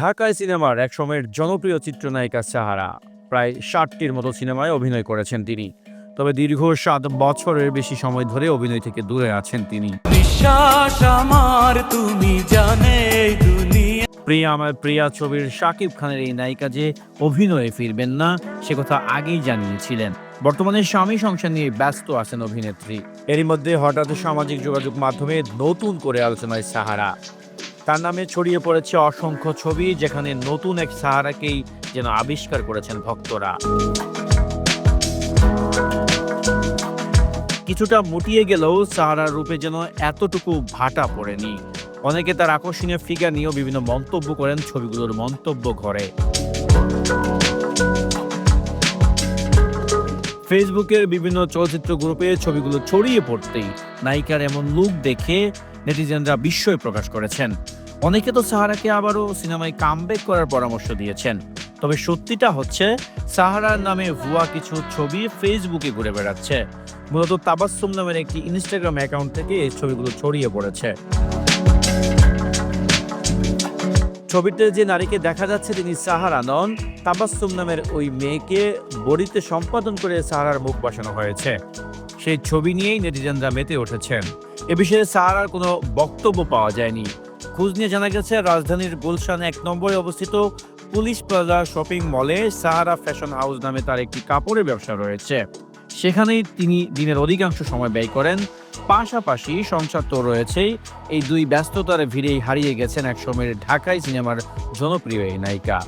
ঢাকায় সিনেমার এক সময়ের জনপ্রিয় চিত্রনায়িকা সাহারা। প্রায় ষাটটির মতো সিনেমায় অভিনয় করেছেন তিনি। তবে দীর্ঘ সাত বছরের বেশি সময় ধরে অভিনয় থেকে দূরে আছেন তিনি। বিশ্বাস আমার তুমি জানে প্রিয়া আমার প্রিয়া ছবির শাকিব খানের এই নায়িকা যে অভিনয়ে ফিরবেন না সে কথা আগেই জানিয়েছিলেন। বর্তমানে স্বামী সংসার নিয়ে ব্যস্ত আছেন অভিনেত্রী। এরই মধ্যে হঠাৎ সামাজিক যোগাযোগ মাধ্যমে নতুন করে আলোচনায় সাহারা। তার নামে ছড়িয়ে পড়েছে অসংখ্য ছবি, যেখানে নতুন এক সাহারাকেই যেন আবিষ্কার করেছেন ভক্তরা। কিছুটা মুটিয়ে গেলেও সাহারার রূপে যেন এতটুকু ভাটা পড়েনি। অনেকে তার আকর্ষণীয় ফিগার নিয়েও বিভিন্ন মন্তব্য করেন ছবিগুলোর মন্তব্য ঘরে। ফেসবুকের বিভিন্ন চলচ্চিত্র গ্রুপে ছবিগুলো ছড়িয়ে পড়তেই নায়িকার এমন লুক দেখে নেটিজেনরা বিস্ময় প্রকাশ করেছেন। অনেকে তো সাহারাকে আবারও সিনেমায় কামব্যাক করার পরামর্শ দিয়েছেন। তবে সত্যিটা হচ্ছে সাহারার নামে ভুয়া কিছু ছবি ফেসবুকে ঘুরে বেড়াচ্ছে। মূলত তাবাসসুম নামের একটি ইনস্টাগ্রাম অ্যাকাউন্ট থেকে এই ছবিগুলো ছড়িয়ে পড়েছে। ছবিতে যে নারীকে দেখা যাচ্ছে তিনি সাহারা নন, তাবাসসুম নামের ওই মেয়েকে বড়িতে সম্পাদন করে সাহারার মুখ বসানো হয়েছে। সেই ছবি নিয়েই নেটিজেনরা মেতে উঠেছেন। এ বিষয়ে সাহারার কোনো বক্তব্য পাওয়া যায়নি। খোঁজ নিয়ে জানা গেছে, রাজধানীর গুলশান এক নম্বরে অবস্থিত পুলিশ প্লাজা শপিং মলে সাহারা ফ্যাশন হাউস নামে তার একটি কাপড়ের ব্যবসা রয়েছে। সেখানেই তিনি দিনের অধিকাংশ সময় ব্যয় করেন। পাশাপাশি সংসার তো রয়েছেই। এই দুই ব্যস্ততার ভিড়েই হারিয়ে গেছেন এক সময়ের ঢাকাই সিনেমার জনপ্রিয় এই নায়িকা।